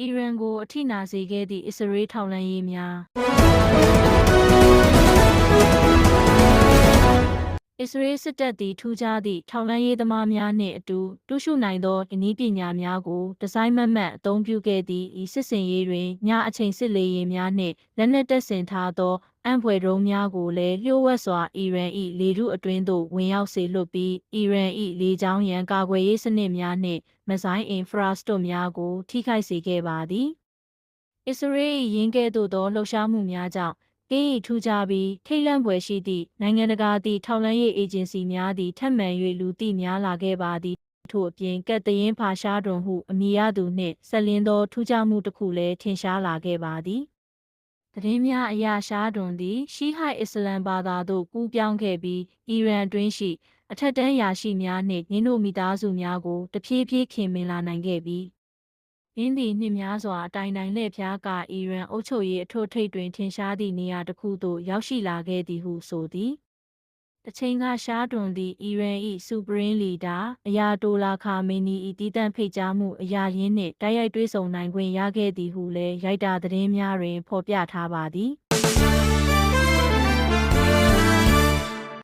အီရန်ကိုအထိနာစေခဲ့သည့်အစ္စရေးထောက်လှမ်းရေးများ အစ္စရေးစစ်တပ်သည်ထူးခြားသည့်ထောက်လှမ်းရေးသမားများနှင့်အတူတူရှုနိုင်သောနည်းပညာများကိုဒီဇိုင်းမတ်မတ်အသုံးပြုခဲ့သည့်ဤစစ်စင်ရေးတွင်ညအချိန်စစ်လေယာဉ်များနှင့်လက်နက်တပ်ဆင်ထားသောအံဖွယ်တုံးများကိုလည်းလျှို့ဝှက်စွာအီရန်၏လေထုအတွင်းသို့ဝင်ရောက်စေလွှတ်ပြီးအီရန်၏လေကြောင်းရန်ကာကွယ်ရေးစနစ်များနှင့်မဇိုင်းအင်ဖရာစတို့များကိုထိခိုက်စေခဲ့ပါသည်အစ္စရေး၏ရင်းကဲ့သို့သောလှုပ်ရှားမှုများကြောင့် ကင်း၏ထူးခြားပြီးထိတ်လန့်ဖွယ်ရှိသည့်နိုင်ငံတကာသည့်ထောက်လှမ်းရေးအေဂျင်စီများသည်ထပ်မံ၍လူသိများလာခဲ့ပါသည်ထို့အပြင်ကက်တရင်ဖာရှားတွန်ဟုအမည်ရသူနှင့်ဆက်လင်းသောထူးခြားမှုတစ်ခုလည်းထင်ရှားလာခဲ့ပါသည်သတင်းများအရရှားတွန်သည်ရှီဟိုက်အစ္စလမ်ဘာသာသို့ကူးပြောင်းခဲ့ပြီးအီရန်အတွင်းရှိအထက်တန်းရာရှိများနှင့်နင်းတို့မိသားစုများကိုတဖြည်းဖြည်းခင်မင်လာနိုင်ခဲ့ပြီး ရင်းသည်နှစ်များစွာအတိုင်းတိုင်းလှည့်ဖျားကအီရန်အုပ်ချုပ်ရေးအထွတ်ထိပ်တွင်ထင်ရှားသည့်နေရာတစ်ခုသို့ရောက်ရှိလာခဲ့သည်ဟုဆိုသည်။တစ်ချိန်ကရှားတွန်သည့်အီရန်၏စူပရင်းလီဒါအယာတိုလာခါမင်းနီ၏တည်တံ့ဖိတ်ကြားမှုအရာရင်းနှင့်တိုက်ရိုက်တွဲဆုံနိုင်ခွင့်ရခဲ့သည်ဟုလည်းရိုက်တာသတင်းများတွင်ဖော်ပြထားပါသည်။